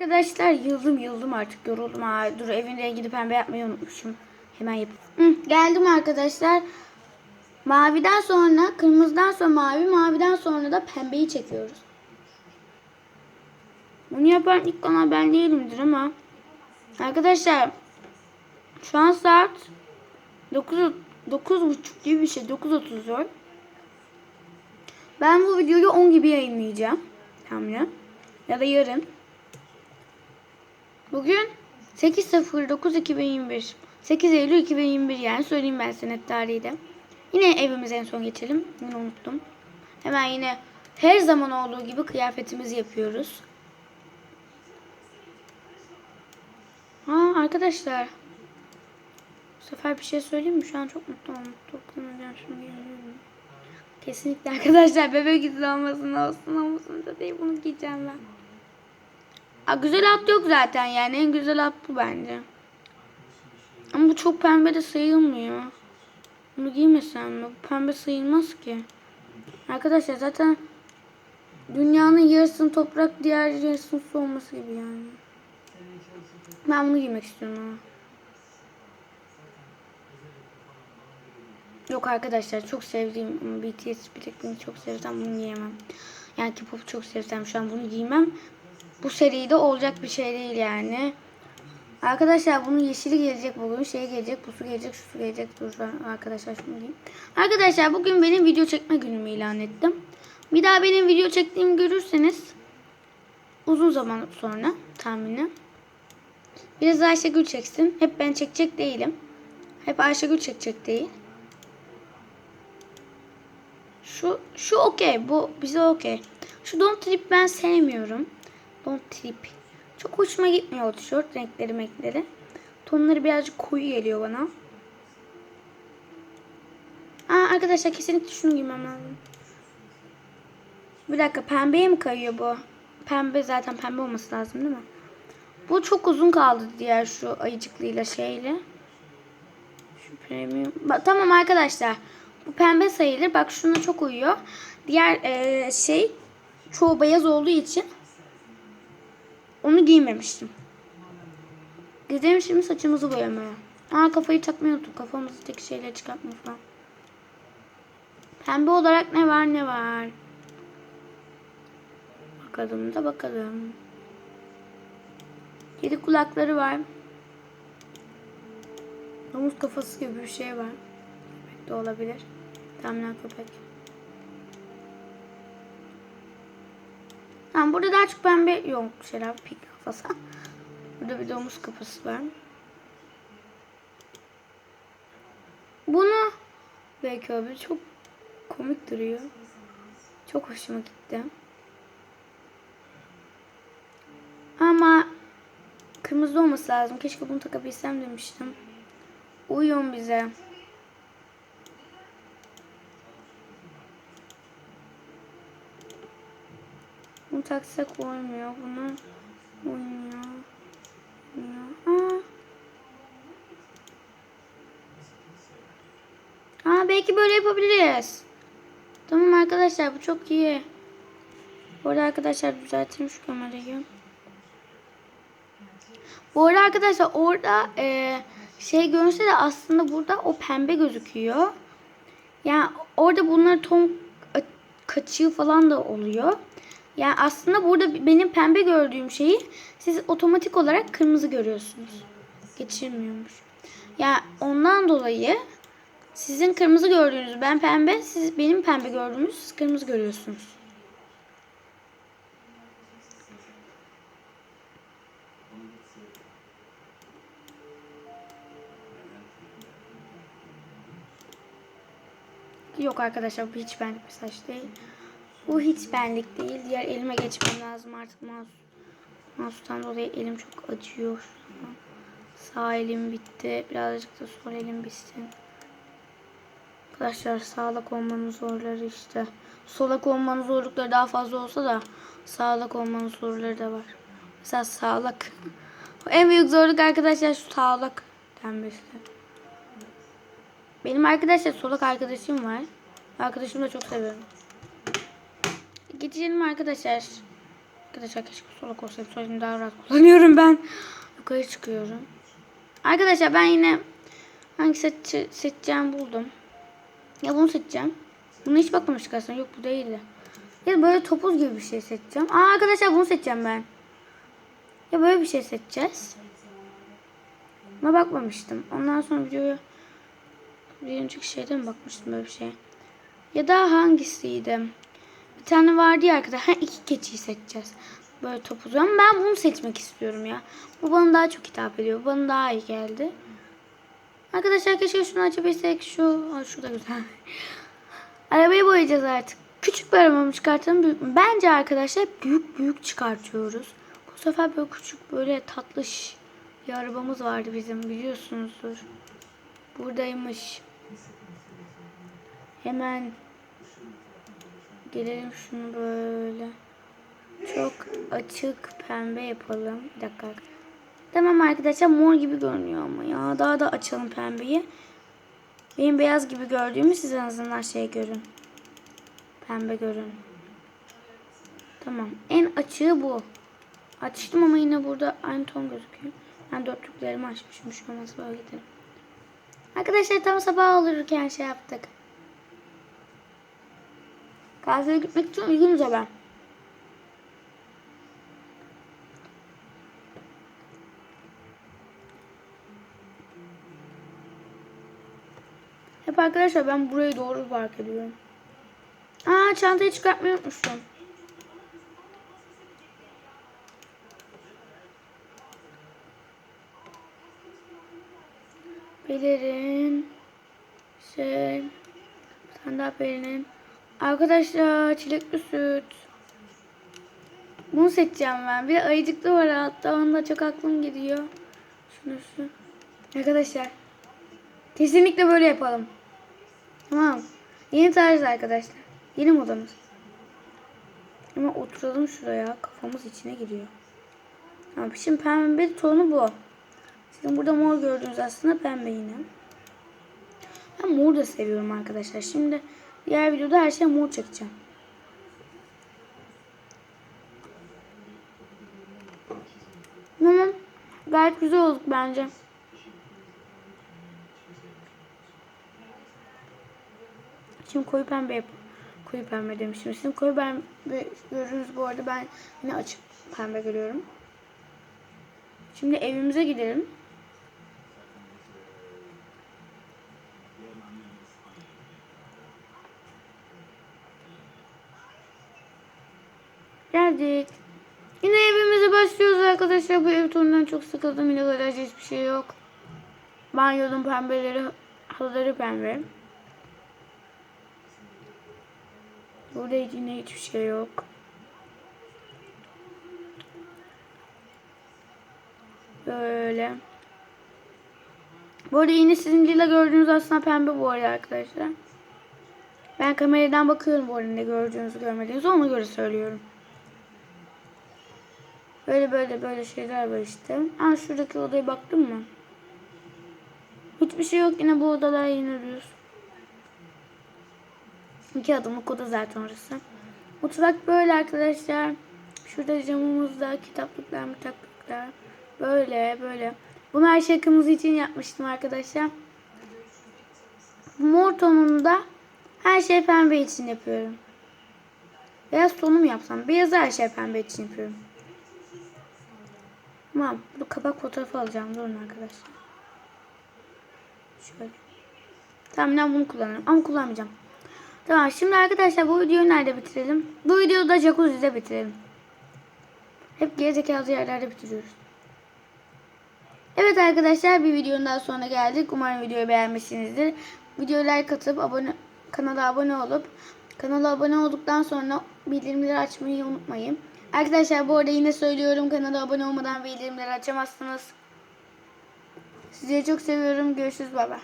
Arkadaşlar yıldım yıldım artık yoruldum. Ha, dur evin rengi pembe yapmayı unutmuşum. Hemen yap. Hı, geldim arkadaşlar. Maviden sonra kırmızıdan sonra mavi maviden sonra da pembeyi çekiyoruz. Bunu yapan ilk kanal ben değilimdir ama. Arkadaşlar şu an saat 9 9.30 gibi bir şey 9.34. Ben bu videoyu 10 gibi yayınlayacağım. Tahminen. Ya da yarın. Bugün 8.09.2021. 8 Eylül 2021 yani söyleyeyim ben senet tarihi de. Yine evimize en son geçelim. Yine unuttum. Hemen yine her zaman olduğu gibi kıyafetimizi yapıyoruz. Ha arkadaşlar. Bu sefer bir şey söyleyeyim mi? Şu an çok mutlu oldum. Şimdi geliyorum. Kesinlikle arkadaşlar bebek izi olmasın olsun olmasın da değil bunu giyeceğim ben. Aa, güzel at yok zaten yani en güzel at bu bence. Ama bu çok pembe de sayılmıyor. Bunu giymesem mi? Bu pembe sayılmaz ki. Arkadaşlar zaten dünyanın yarısının toprak diğer yarısının su olması gibi yani. Ben bunu giymek istiyorum ama. Yok arkadaşlar çok sevdiğim BTS bir tek bunu çok sevsem bunu giyemem. Yani K-pop çok sevsem şu an bunu giymem. Bu seride olacak bir şey değil yani. Arkadaşlar bunun yeşili gelecek bugün. Şey gelecek, pusu gelecek, şusu gelecek. Dur arkadaşlar şunu diyeyim. Arkadaşlar bugün benim video çekme günümü ilan ettim. Bir daha benim video çektiğimi görürseniz uzun zaman sonra tahminen. Biraz Ayşegül çeksin. Hep ben çekecek değilim. Hep Ayşegül çekecek değil. Şu şu okey. Bu bize okey. Şu Don't Trip ben sevmiyorum. Don't Trip. Çok hoşuma gitmiyor o tişört renkleri renkleri. Tonları birazcık koyu geliyor bana. Aa arkadaşlar kesinlikle şunu giymem lazım. Bir dakika pembeye mi kayıyor bu? Pembe zaten pembe olması lazım değil mi? Bu çok uzun kaldı diğer şu ayıcıklıyla şeyle. Şu premium. Ba- tamam arkadaşlar. Bu pembe sayılır. Bak şuna çok uyuyor. Diğer eee, şey çoğu beyaz olduğu için onu giymemiştim. Gidelim şimdi saçımızı boyamaya. Aa kafayı takmayı unuttum. Kafamızdaki şeyleri çıkartmayı falan. Pembe olarak ne var ne var. Bakalım da bakalım. Kedi kulakları var. Domuz kafası gibi bir şey var. Köpek de olabilir. Tahminen köpek. Tamam burada daha çok pembe yok şeyler pik kafası. Burada bir domuz kafası var. Bunu belki abi çok komik duruyor. Çok hoşuma gitti. Ama kırmızı olması lazım. Keşke bunu takabilsem demiştim. Uyuyor bize. Bunu taksak olmuyor. Bunu uymuyor. Uymuyor. Aa. Aa belki böyle yapabiliriz. Tamam arkadaşlar bu çok iyi. Bu arada arkadaşlar düzelteyim şu kamerayı. Bu arada arkadaşlar orada e, şey görünse de aslında burada o pembe gözüküyor. Yani orada bunlar ton a- kaçığı falan da oluyor. Yani aslında burada benim pembe gördüğüm şeyi siz otomatik olarak kırmızı görüyorsunuz. Geçirmiyormuş. Yani ondan dolayı sizin kırmızı gördüğünüz ben pembe, siz benim pembe gördüğümüz siz kırmızı görüyorsunuz. Yok arkadaşlar bu hiç benlik saç değil. Bu hiç benlik değil. Diğer elime geçmem lazım artık mouse. Mouse'tan dolayı elim çok acıyor. Sağ elim bitti. Birazcık da sol elim bitsin. Arkadaşlar sağlık olmanın zorları işte. Solak olmanın zorlukları daha fazla olsa da sağlık olmanın zorları da var. Mesela sağlık. En büyük zorluk arkadaşlar şu sağlık denmesi. Benim arkadaşlar solak arkadaşım var. Arkadaşımı da çok seviyorum. Geçelim arkadaşlar. Arkadaşlar keşke solak olsaydı. Sol daha rahat kullanıyorum ben. Yukarı çıkıyorum. Arkadaşlar ben yine hangi seç seçeceğimi buldum. Ya bunu seçeceğim. Bunu hiç bakmamıştık aslında. Yok bu değildi. Ya böyle topuz gibi bir şey seçeceğim. Aa arkadaşlar bunu seçeceğim ben. Ya böyle bir şey seçeceğiz. Buna bakmamıştım. Ondan sonra videoya bir önceki şeyde mi bakmıştım böyle bir şey. Ya da hangisiydi? Bir tane vardı ya arkadaşlar. İki keçiyi seçeceğiz. Böyle topuz. Ben bunu seçmek istiyorum ya. Bu bana daha çok hitap ediyor. Bana daha iyi geldi. Arkadaşlar keşke şunu açabilsek. Şu, şu da güzel. Arabayı boyayacağız artık. Küçük bir araba mı çıkartalım büyük? Bence arkadaşlar büyük büyük çıkartıyoruz. Bu sefer böyle küçük böyle tatlış bir arabamız vardı bizim biliyorsunuzdur. Buradaymış. Hemen gelelim şunu böyle. Çok açık pembe yapalım. Bir dakika. Tamam arkadaşlar mor gibi görünüyor ama ya. Daha da açalım pembeyi. Benim beyaz gibi gördüğümü siz en azından şey görün. Pembe görün. Tamam. En açığı bu. Açtım ama yine burada aynı ton gözüküyor. Ben dörtlüklerimi açmışım. Şu olmaz böyle gidelim. Arkadaşlar tam sabah olurken şey yaptık. Kahveye gitmek için uygunuz ben. Hep arkadaşlar ben burayı doğru fark ediyorum. Aa çantayı çıkartmayı unutmuşum. Pelerin şey bir tane daha pelerin. Arkadaşlar çilekli süt. Bunu seçeceğim ben. Bir ayıcıklı var hatta onda çok aklım gidiyor. Şunu şu. Arkadaşlar kesinlikle böyle yapalım. Tamam. Yeni tarz arkadaşlar. Yeni modamız. Ama oturalım şuraya. Kafamız içine giriyor. Tamam. Şimdi pembe tonu bu. Sizin burada mor gördüğünüz aslında pembe yine. Ben mor da seviyorum arkadaşlar. Şimdi diğer videoda her şey mor çekeceğim. Tamam. Gayet güzel olduk bence. Şimdi koyu pembe yap. Koyu pembe demiştim. Şimdi koyu pembe görüyorsunuz bu arada ben yine açık pembe görüyorum. Şimdi evimize gidelim. Geldik. Yine evimize başlıyoruz arkadaşlar. Bu ev turundan çok sıkıldım. Yine garajda hiçbir şey yok. Banyonun pembeleri, halıları pembe. Burada yine hiçbir şey yok. Böyle. Bu arada yine sizin lila gördüğünüz aslında pembe bu arada arkadaşlar. Ben kameradan bakıyorum bu arada ne gördüğünüzü görmediğinizi ona göre söylüyorum. Böyle böyle böyle şeyler var işte. Aa şuradaki odaya baktın mı? Hiçbir şey yok yine bu odalar yine düz. İki adımlık oda zaten orası. Mutfak böyle arkadaşlar. Şurada camımızda kitaplıklar, kitaplıklar. Böyle böyle. Bunu her şey için yapmıştım arkadaşlar. Mor tonunda her şey pembe için yapıyorum. Beyaz tonu mu yapsam? Beyaz her şey pembe için yapıyorum. Tamam. Bu kapak fotoğrafı alacağım. Durun arkadaşlar. Şöyle. Tamam ben bunu kullanırım. Ama kullanmayacağım. Tamam şimdi arkadaşlar bu videoyu nerede bitirelim? Bu videoyu da jacuzzi'de bitirelim. Hep gerizekalı yerlerde bitiriyoruz. Evet arkadaşlar bir videonun daha sonuna geldik. Umarım videoyu beğenmişsinizdir. Videoya like atıp abone, kanala abone olup kanala abone olduktan sonra bildirimleri açmayı unutmayın. Arkadaşlar bu arada yine söylüyorum kanala abone olmadan bildirimleri açamazsınız. Sizi çok seviyorum. Görüşürüz baba.